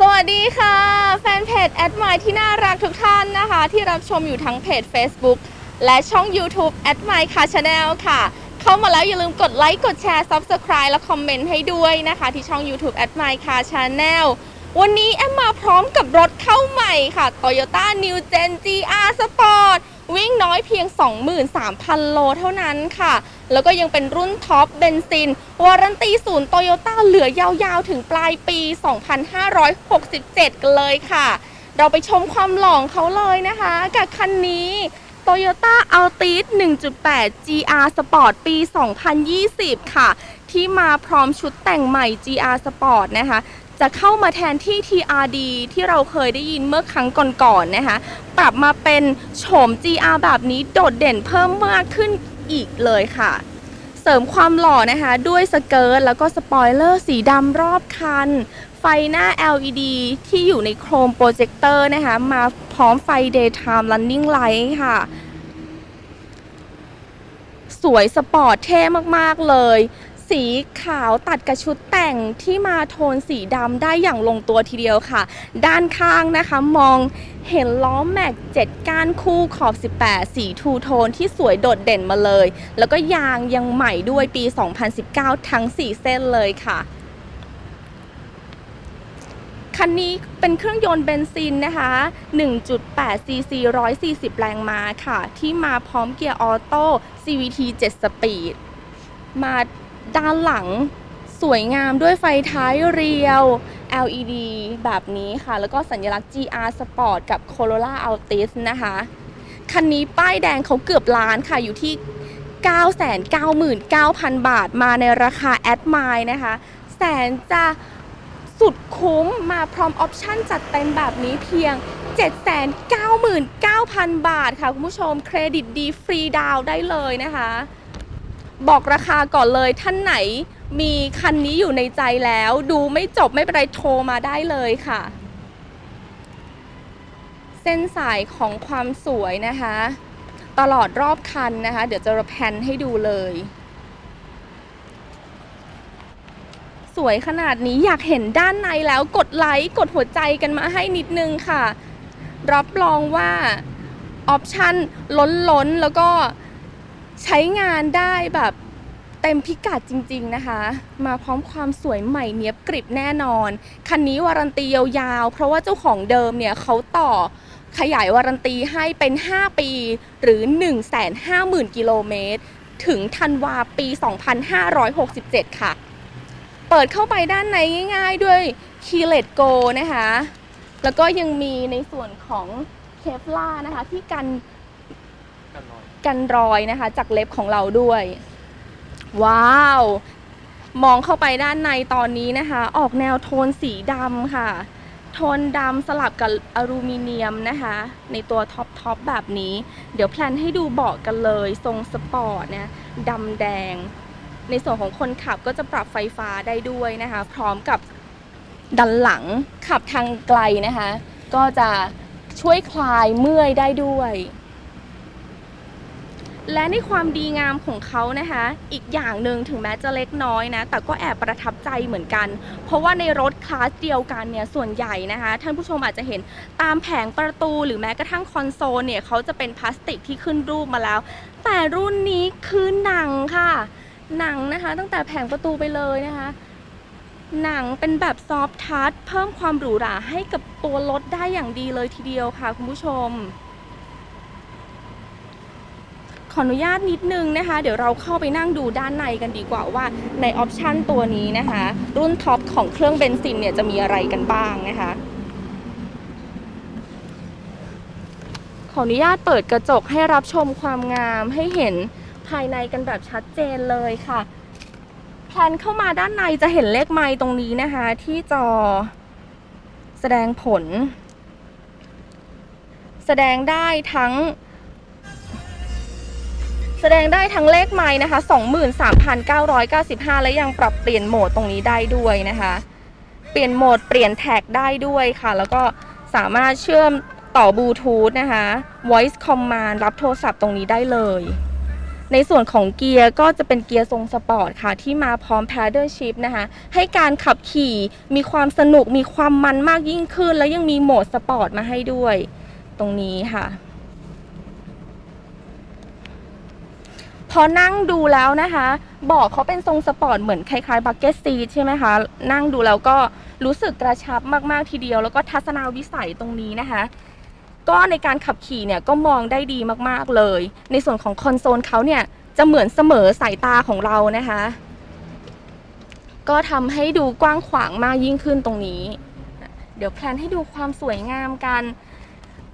สวัสดีค่ะ แฟนเพจแอดมายที่น่ารักทุกท่านนะคะ ที่รับชมอยู่ทั้งเพจ Facebook และช่อง YouTube แอดมายคาชาแนลค่ะ เข้ามาแล้วอย่าลืมกดไลค์กดแชร์ Subscribe และคอมเมนต์ให้ด้วยนะคะ ที่ช่อง YouTube แอดมายคาชาแนลวันนี้แอมมาพร้อมกับรถเข้าใหม่ค่ะ Toyota New Gen GR Sport วิ่งน้อยเพียง 23,000 โลเท่านั้นค่ะ แล้วก็ยังเป็นรุ่นท็อปเบนซิน วารันตีศูนย์โตโยต้าเหลือยาวๆ ถึงปลายปี 2567 กันเลยค่ะ เราไปชมความหล่อของเขาเลยนะคะ กับคันนี้ Toyota Altis 1.8 GR Sport ปี 2020 ค่ะ ที่มาพร้อมชุดแต่งใหม่ GR Sport นะคะ จะเข้ามาแทนที่ TRD ที่เราเคยได้ยินเมื่อครั้งก่อนๆนะคะ ปรับมาเป็นโฉม GR แบบนี้โดดเด่นเพิ่มมากขึ้นอีกเลยค่ะ เสริมความหล่อนะคะ ด้วยสเกิร์ตแล้วก็สปอยเลอร์สีดำรอบคัน ไฟหน้า LED ที่อยู่ในโครมโปรเจคเตอร์นะคะ มาพร้อมไฟ Daytime Running Light ค่ะ สวยสปอร์ตเท่มากๆเลย สีขาวตัดกับชุดแต่งที่มาโทนสีดำได้อย่างลงตัวทีเดียวค่ะ ด้านข้างนะคะมองเห็นล้อแม็ก 7 ก้านคู่ขอบ 18 สีทูโทนที่สวยโดดเด่นมาเลย แล้วก็ยางยังใหม่ด้วยปี 2019 ทั้ง 4 เส้นเลยค่ะคันนี้เป็นเครื่องยนต์เบนซินนะคะ 1.8 cc 140 แรงม้าค่ะ ที่มาพร้อมเกียร์ออโต้ CVT 7 สปีด มา ด้านหลังสวยงามด้วยไฟท้ายเรียว LED แบบนี้ค่ะ แล้วก็สัญลักษณ์ GR Sport กับ Corolla Altis นะคะ คันนี้ป้ายแดงเขาเกือบล้านค่ะ อยู่ที่ 999,000 บาท มาในราคาแอดไมล์นะคะ แสนจะสุดคุ้มมาพร้อมออปชั่นจัดเต็มแบบนี้เพียง 799,000 บาทค่ะ คุณผู้ชม เครดิตดีฟรีดาวได้เลยนะคะ บอกราคาก่อนเลยท่านไหนมีคันนี้อยู่ในใจแล้ว ดูไม่จบไม่เป็นไรโทรมาได้เลยค่ะ เส้นสายของความสวยนะคะ ตลอดรอบคันนะคะ เดี๋ยวจะแพนให้ดูเลย สวยขนาดนี้อยากเห็นด้านในแล้วกดไลค์กดหัวใจกันมาให้นิดนึงค่ะ รับรองว่าออปชันล้นล้นๆแล้วก็ ใช้งานได้แบบเต็มพิกัดจริง ๆนะคะ มาพร้อมความสวยใหม่เนี้ยบกริบแน่นอน คันนี้วารันตียาวๆ เพราะว่าเจ้าของเดิมเนี่ยเขาต่อขยายวารันตีให้เป็น 5 ปีหรือ 150,000 กิโลเมตร ถึงธันวาปี 2567 ค่ะ เปิดเข้าไปด้านในง่ายๆด้วย Keyless Go นะคะ แล้วก็ยังมีในส่วนของเคฟล่านะคะที่กัน กันรอยนะคะ จากเล็บของเราด้วย ว้าว มองเข้าไปด้านในตอนนี้นะคะ ออกแนวโทนสีดำค่ะ โทนดำสลับกับอลูมิเนียมนะคะ ในตัวท็อปท็อปแบบนี้ เดี๋ยวแพลนให้ดูเบาะกันเลย ทรงสปอร์ตนี่ยดำแดง ในส่วนของคนขับก็จะปรับไฟฟ้าได้ด้วยนะคะ พร้อมกับดันหลังขับทางไกลนะคะ ก็จะช่วยคลายเมื่อยได้ด้วย และในความดีงามของเขานะคะ อีกอย่างหนึ่งถึงแม้จะเล็กน้อยนะ แต่ก็แอบประทับใจเหมือนกัน เพราะว่าในรถคลาสเดียวกันเนี่ยส่วนใหญ่นะคะ ท่านผู้ชมอาจจะเห็นตามแผงประตูหรือแม้กระทั่งคอนโซลเนี่ยเขาจะเป็นพลาสติกที่ขึ้นรูปมาแล้ว แต่รุ่นนี้คือหนังค่ะ หนังนะคะ ตั้งแต่แผงประตูไปเลยนะคะ หนังเป็นแบบซอฟทัชเพิ่มความหรูหราให้กับตัวรถได้อย่างดีเลยทีเดียวค่ะคุณผู้ชม ขออนุญาตนิดนึงนะคะ เดี๋ยวเราเข้าไปนั่งดูด้านในกันดีกว่าว่าในออปชันตัวนี้นะคะ รุ่นท็อปของเครื่องเบนซินเนี่ยจะมีอะไรกันบ้างนะคะ ขออนุญาตเปิดกระจกให้รับชมความงามให้เห็นภายในกันแบบชัดเจนเลยค่ะแพลนเข้ามาด้านในจะเห็นเลขไมล์ตรงนี้นะคะ ที่จอแสดงผล แสดงได้ทั้ง แสดงได้ทั้งเลขไม้นะคะ 23,995 และยังปรับเปลี่ยนโหมดตรงนี้ได้ด้วยนะคะ เปลี่ยนโหมดเปลี่ยนแท็กได้ด้วยค่ะ แล้วก็สามารถเชื่อมต่อบลูทูธนะคะ voice command รับโทรศัพท์ตรงนี้ได้เลย ในส่วนของเกียร์ก็จะเป็นเกียร์ทรงสปอร์ตค่ะ ที่มาพร้อม paddle shift นะคะ ให้การขับขี่มีความสนุกมีความมันมากยิ่งขึ้น แล้วยังมีโหมดสปอร์ตมาให้ด้วย ตรงนี้ค่ะ พอนั่งดูแล้วนะคะ บอกเขาเป็นทรงสปอร์ตเหมือนคล้ายๆบักเก็ตซีใช่ไหมคะ นั่งดูแล้วก็รู้สึกกระชับมากๆทีเดียว แล้วก็ทัศนวิสัยตรงนี้นะคะ ก็ในการขับขี่เนี่ยก็มองได้ดีมากๆเลย ในส่วนของคอนโซลเขาเนี่ยจะเหมือนเสมอสายตาของเรานะคะ ก็ทำให้ดูกว้างขวางมากยิ่งขึ้นตรงนี้ เดี๋ยวแพลนให้ดูความสวยงามกัน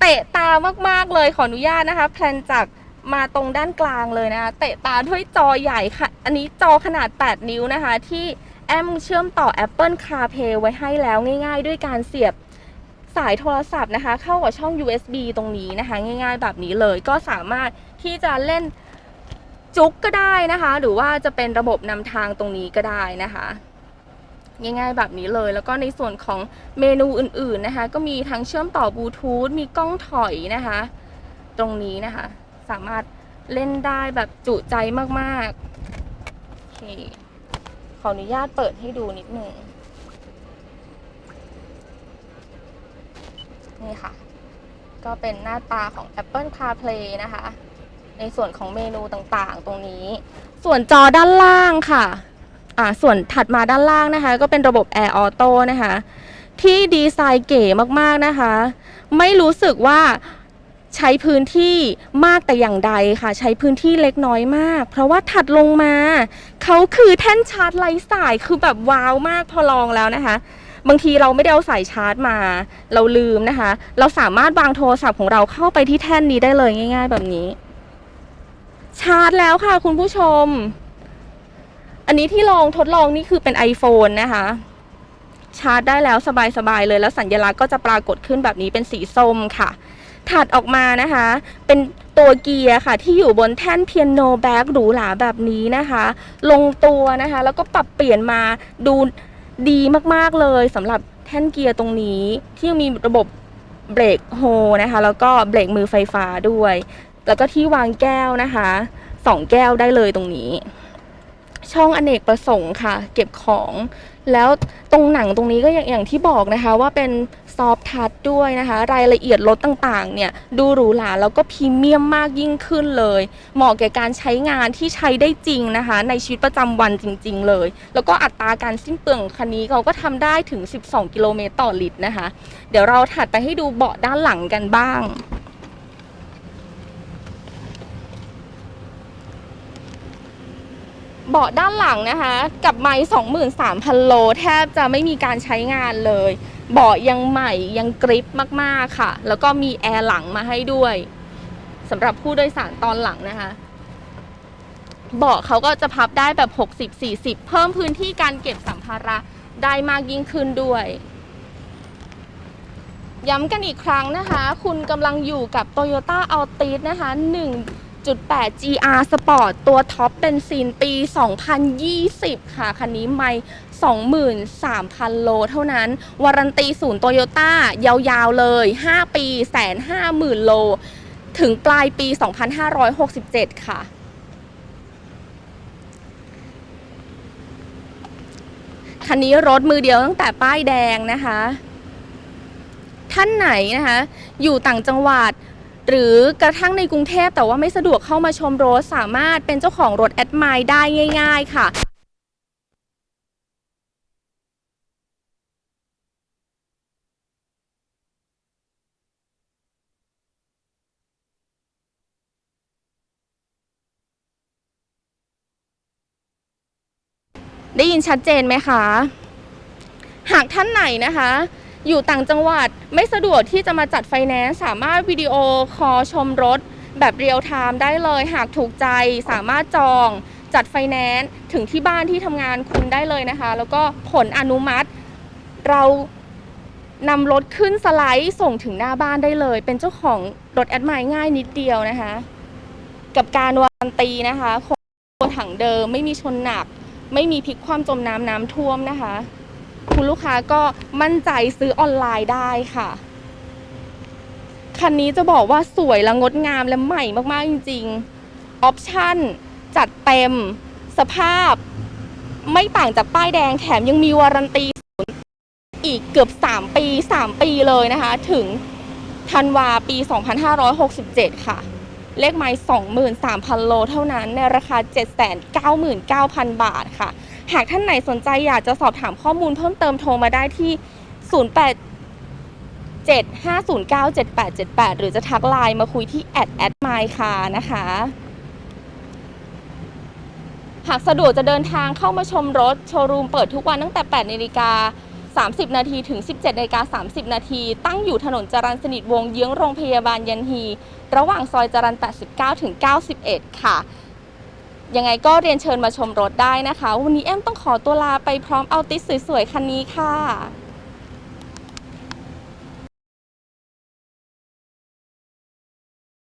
เตะตามากๆเลยขออนุญาตนะคะ แพลนจาก มาตรงด้านกลางเลยนะคะเตะตาด้วยจอใหญ่ค่ะ อันนี้จอขนาด 8 นิ้วนะคะ ที่แอมเชื่อมต่อ Apple CarPlay ไว้ให้แล้วง่ายๆ ด้วยการเสียบสายโทรศัพท์นะคะ เข้ากับช่อง USB ตรงนี้นะคะ ง่ายๆ แบบนี้เลยก็สามารถที่จะเล่นจุกก็ได้นะคะ หรือว่าจะเป็นระบบนำทางตรงนี้ก็ได้นะคะง่ายๆแบบนี้เลย แล้วก็ในส่วนของเมนูอื่นๆนะคะ ก็มีทั้งเชื่อมต่อบลูทูธมีกล้องถอยนะคะ ตรงนี้นะคะ สามารถเล่นได้แบบจุใจมากๆโอเคขออนุญาตเปิดให้ดูนิดหนึ่งนี่ค่ะ ก็เป็นหน้าตาของ Apple CarPlay นะคะ ในส่วนของเมนูต่างๆ ตรงนี้ ส่วนจอด้านล่างค่ะอ่าส่วนถัดมาด้านล่างนะคะ ก็เป็นระบบ Air Auto นะคะ ที่ดีไซน์เก๋มากๆนะคะ ไม่รู้สึกว่า ใช้พื้นที่มากแต่อย่างใดค่ะ ใช้พื้นที่เล็กน้อยมาก เพราะว่าถัดลงมา เขาคือแท่นชาร์จไร้สายคือแบบว้าวมากพอลองแล้วนะคะ บางทีเราไม่ได้เอาสายชาร์จมา เราลืมนะคะ เราสามารถวางโทรศัพท์ของเราเข้าไปที่แท่นนี้ได้เลยง่าย ๆ แบบนี้ ชาร์จแล้วค่ะคุณผู้ชม อันนี้ที่ลองทดลองนี่คือเป็น iPhone นะคะชาร์จได้แล้วสบายๆเลยแล้วสัญลักษณ์ก็จะปรากฏขึ้นแบบนี้เป็นสีส้มค่ะ ถัดออกมานะคะ เป็นตัวเกียร์ค่ะ ที่อยู่บนแท่นเปียโนแบ็กหรูหราแบบนี้นะคะ ลงตัวนะคะ แล้วก็ปรับเปลี่ยนมาดูดีมากๆเลยสำหรับแท่นเกียร์ตรงนี้ที่มีระบบเบรกโฮนะคะ แล้วก็เบรกมือไฟฟ้าด้วย แล้วก็ที่วางแก้วนะคะสองแก้วได้เลยตรงนี้ ช่องอเนกประสงค์ค่ะ เก็บของ แล้วตรงหนังตรงนี้ก็อย่างอย่างที่บอกนะคะ ว่าเป็นซอฟทัชด้วยนะคะ รายละเอียดรถต่างๆ เนี่ย ดูหรูหราแล้วก็พรีเมียมมากยิ่งขึ้นเลย เหมาะแก่การใช้งานที่ใช้ได้จริงนะคะ ในชีวิตประจำวันจริง ๆ เลย แล้วก็อัตราการสิ้นเปลืองของคันนี้เขาก็ทำได้ถึง 12 กิโลเมตรต่อลิตรนะคะ เดี๋ยวเราถัดไปให้ดูเบาะด้านหลังกันบ้าง เบาะด้านหลังนะคะ กับไม้23,000 โล แทบจะไม่มีการใช้งานเลย เบาะยังใหม่ยังกริปมากๆค่ะ แล้วก็มีแอร์หลังมาให้ด้วยสำหรับผู้โดยสารตอนหลังนะคะ เบาะเขาก็จะพับได้แบบ 60-40 เพิ่มพื้นที่การเก็บสัมภาระได้มากยิ่งขึ้นด้วยย้ำกันอีกครั้งนะคะ คุณกำลังอยู่กับ Toyota Altis นะคะ 1.8 GR Sport ตัวท็อปเบนซินปี 2020 ค่ะ คันนี้ไม่23,000 โลเท่านั้น วารันตีศูนย์โตโยต้ายาวๆเลย 5 ปีแสนห้าหมื่นโล ถึงปลายปี 2567 ค่ะ คันนี้รถมือเดียวตั้งแต่ป้ายแดงนะคะ ท่านไหนนะคะ อยู่ต่างจังหวัด หรือกระทั่งในกรุงเทพแต่ว่าไม่สะดวกเข้ามาชมรถสามารถเป็นเจ้าของรถแอดไมล์ได้ง่าย ๆ ค่ะได้ยินชัดเจนไหมคะ หากท่านไหนนะคะ อยู่ต่างจังหวัดไม่สะดวกที่จะมาจัดไฟแนนซ์สามารถวิดีโอคอลชมรถ แบบเรียลไทม์ได้เลย หากถูกใจสามารถจองจัดไฟแนนซ์ถึงที่บ้านที่ทำงานคุณได้เลยนะคะ แล้วก็ผลอนุมัติเรานำรถขึ้นสไลด์ส่งถึงหน้าบ้านได้เลย เป็นเจ้าของรถแอดไมล์ง่ายนิดเดียวนะคะ กับการวารันตีนะคะของตัวถังเดิมไม่มีชนหนัก ไม่มีพลิกความจมน้ำน้ำท่วมนะคะ คุณลูกค้าก็มั่นใจซื้อออนไลน์ได้ค่ะ คันนี้จะบอกว่าสวยและงดงามและใหม่มากๆจริงๆออปชั่นจัดเต็ม สภาพ ไม่ต่างจากป้ายแดงแถมยังมีวารันตีศูนย์อีกเกือบ 3 ปี 3 ปีเลยนะคะ ถึงธันวาปี 2567 ค่ะ เลขไม้23,000 โลเท่านั้นในราคา 799,000 บาทค่ะ หากท่านไหนสนใจอยากจะสอบถามข้อมูลเพิ่มเติมโทรมาได้ที่ 08 75097878 หรือจะทักไลน์มาคุยที่แอดแอดไมค์ค่ะนะคะ หากสะดวกจะเดินทางเข้ามาชมรถ โชว์รูมเปิดทุกวันตั้งแต่ 8นาฬิกา30 นาทีถึง 17นาฬิกา30 นาที ตั้งอยู่ถนนจรัญสนิทวงศ์เยื้องโรงพยาบาลยันฮี ระหว่างซอยจรัญ89 ถึง 91 ค่ะ ยังไงก็เรียนเชิญมาชมรถได้นะคะ วันนี้แอมต้องขอตัวลาไปพร้อมเอาติสสวยๆ คันนี้ค่ะ